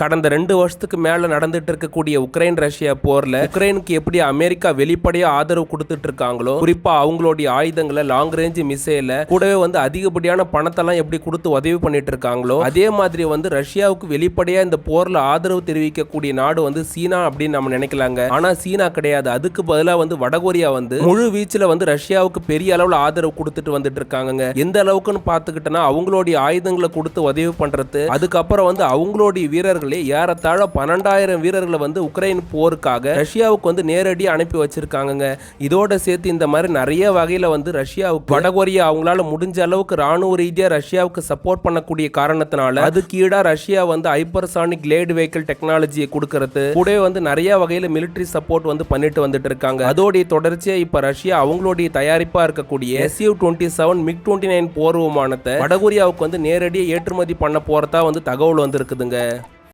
கடந்த ரெண்டு வருஷத்துக்கு மேலே நடந்துட்டு இருக்கக்கூடிய உக்ரைன் ரஷ்யா போரில் உக்ரைனுக்கு எப்படி அமெரிக்கா வெளிப்படையாக ஆதரவு கொடுத்துட்டு இருக்காங்களோ குறிப்பாக அவங்களுடைய ஆயுதங்களை லாங் ரேஞ்ச் மிசைல கூடவே வந்து அதிகப்படியான பணத்தெல்லாம் எப்படி கொடுத்து உதவி பண்ணிட்டு இருக்காங்களோ அதே மாதிரி வந்து ரஷ்யாவுக்கு வெளிப்படையாக இந்த போரில் ஆதரவு தெரிவிக்கக்கூடிய நாடு வந்து சீனா அப்படின்னு நம்ம நினைக்கலாங்க. ஆனா சீனா கிடையாது. அதுக்கு பதிலாக வந்து வடகொரியா வந்து முழு வீச்சில் வந்து ரஷ்யாவுக்கு பெரிய அளவில் ஆதரவு கொடுத்துட்டு வந்துட்டு இருக்காங்க எந்த அளவுக்குன்னு பார்த்துக்கிட்டோன்னா அவங்களுடைய ஆயுதங்களை கொடுத்து உதவி பண்ணுறது அதுக்கப்புறம் வந்து அவங்களுடைய வீரர்கள் ஏறத்தாழ பன்னெண்டாயிரம் வீரர்களை வந்து உக்ரைன் போருக்காக ரஷ்யாவுக்கு வந்து நேரடியாக அனுப்பி வச்சிருக்காங்கங்க. இதோட சேர்த்து இந்த மாதிரி நிறைய வகையில் வந்து ரஷ்யாவுக்கு வடகொரியா அவங்களால முடிஞ்ச அளவுக்கு ராணுவ ரீதியாக ரஷ்யாவுக்கு சப்போர்ட் பண்ணக்கூடிய காரணத்தினால அது கீழா ரஷ்யா வந்து ஹைப்பர்சானிக் கிளேட் வெஹிக்கிள் டெக்னாலஜியை கொடுக்கறது கூடவே வந்து நிறைய வகையில் மிலிட்டரி சப்போர்ட் வந்து பண்ணிட்டு வந்துட்டு இருக்காங்க. அதோடைய தொடர்ச்சியாக இப்போ ரஷ்யா அவங்களுடைய தயாரிப்பாக இருக்கக்கூடிய SU twenty seven MiG twenty nine போர் விமானத்தை வடகொரியாவுக்கு வந்து நேரடியாக ஏற்றுமதி பண்ண போறதா வந்து தகவல் வந்திருக்குதுங்க.